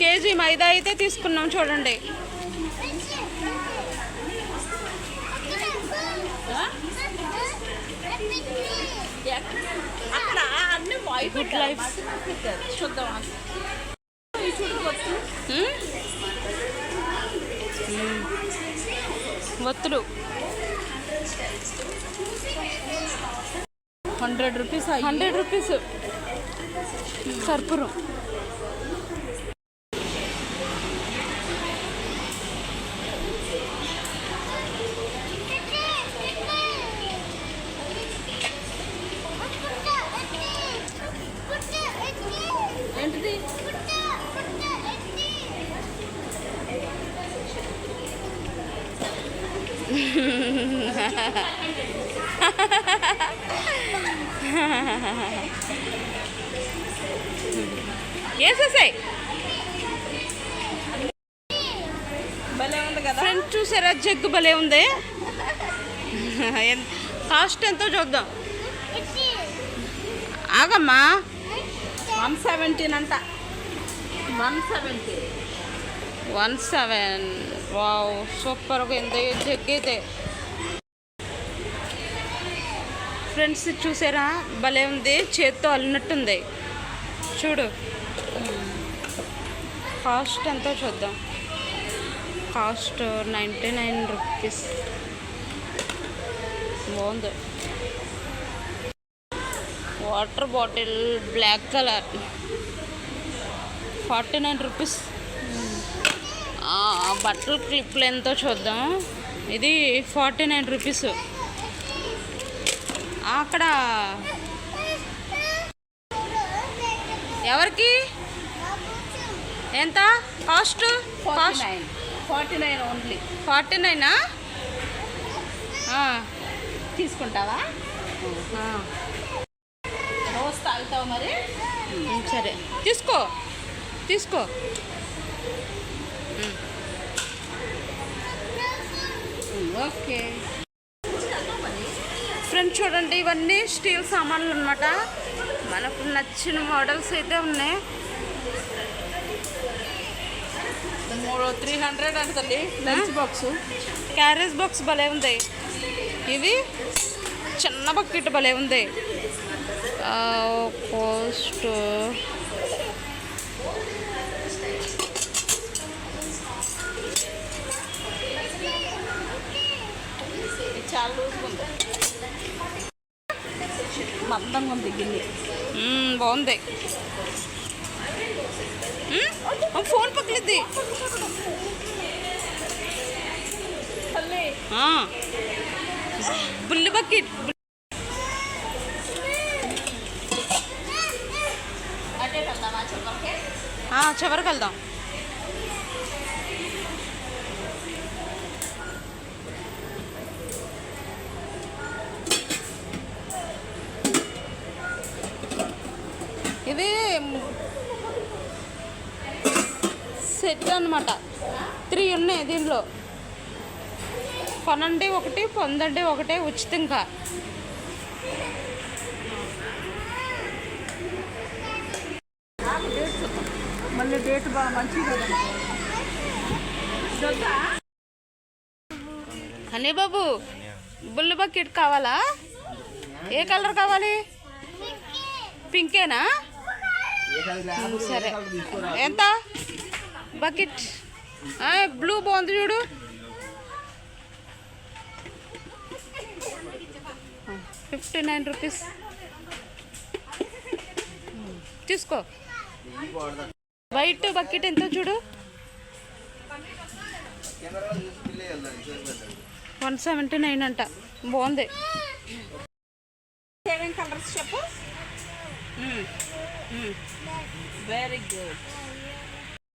KG మైదా అయితే తీసుకున్నాం చూడండి. ఒత్తులు. హండ్రెడ్ రూపీస్ హండ్రెడ్ రూపీస్ కర్పూరం వేసేసాయి భలే ఉంది కదా? ఫ్రెండ్ చూసారా? జగ్గు భలే ఉంది. కాస్ట్ ఎంతో చూద్దాం. ఆగమ్మా. వన్ సెవెంటీన్ అంట. One seventy. One seven. Wow సూపర్గా ఉంది జగ్గు అయితే. ఫ్రెండ్స్ చూసారా? భలే ఉంది. చేత్తో అల్లినట్టుంది. చూడు. కాస్ట్ ఎంతో చూద్దాం. Cost ninety nine rupees. బాగుంది. Water bottle black colour. Forty nine rupees. బట్టల క్లిప్లు ఎంతో చూద్దాం. ఇది ఫార్టీ నైన్ రూపీస్. అక్కడ. ఎవరికి? ఎంత? Cost? Forty cost nine. Forty nine only. Forty నైనా తీసుకుంటావా? రోజు తాగుతావు మరి? సరే. తీసుకో. తీసుకో. ఓకే. ఫ్రెండ్స్ చూడండి ఇవన్నీ స్టీల్ సామాన్లు అనమాట మనకు నచ్చిన మోడల్స్ అయితే ఉన్నాయి. మూడు త్రీ హండ్రెడ్ అంటది లంచ్ బాక్స్ క్యారేజ్ బాక్స్ భలే ఉంది. ఇది చిన్న బకెట్ భలే ఉంది. పోస్ట్ చాలా లూజ్గా ఉంది. మందంగా ఉంది గిన్నె. బాగుంది. ఫోన్ పక్కలిద్ది. బుల్లి బకెట్. చివరికి వెళ్దాం. ఇది సెట్ అన్నమాట. త్రీ ఉన్నాయి దీనిలో కొనండి ఒకటి పొందండి ఒకటే ఉచితంగా. చూద్దాం మళ్ళీ డేట్ బాగా హనీ బాబు బుల్లి బకెట్ కావాలా? ఏ కలర్ కావాలి? పింకేనా? సరే. ఎంత? బకెట్. బ్లూ బాగుంది చూడు. Fifty nine rupees. తీసుకో. వైట్ బకెట్ ఎంత చూడు? వన్ సెవెంటీ నైన్ అంట. బాగుంది. సేవింగ్ కలర్స్ చెప్పు. Very good